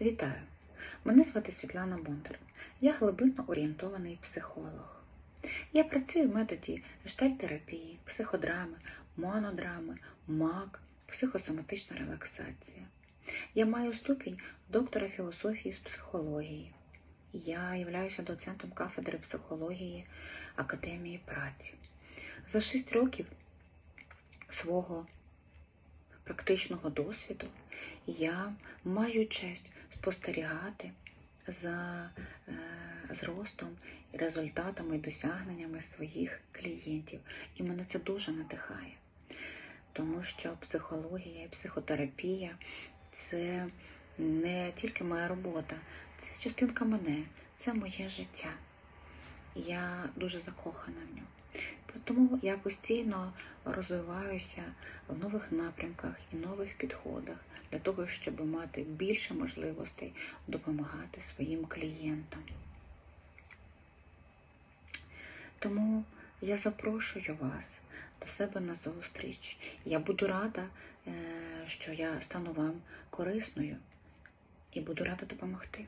Вітаю! Мене звати Світлана Бондар. Я глибинно орієнтований психолог. Я працюю в методі гештальтерапії, психодрами, монодрами, МАК, психосоматична релаксація. Я маю ступінь доктора філософії з психології. Я являюся доцентом кафедри психології Академії праці. За шість років свого практичного досвіду я маю честь спостерігати за е, зростом, результатами і досягненнями своїх клієнтів. І мене це дуже надихає, тому що психологія і психотерапія це не тільки моя робота, це частинка мене, це моє життя. Я дуже закохана в нього. Тому я постійно розвиваюся в нових напрямках і нових підходах для того, щоб мати більше можливостей допомагати своїм клієнтам. Тому я запрошую вас до себе на зустріч. Я буду рада, е, що я стану вам корисною і буду рада допомогти.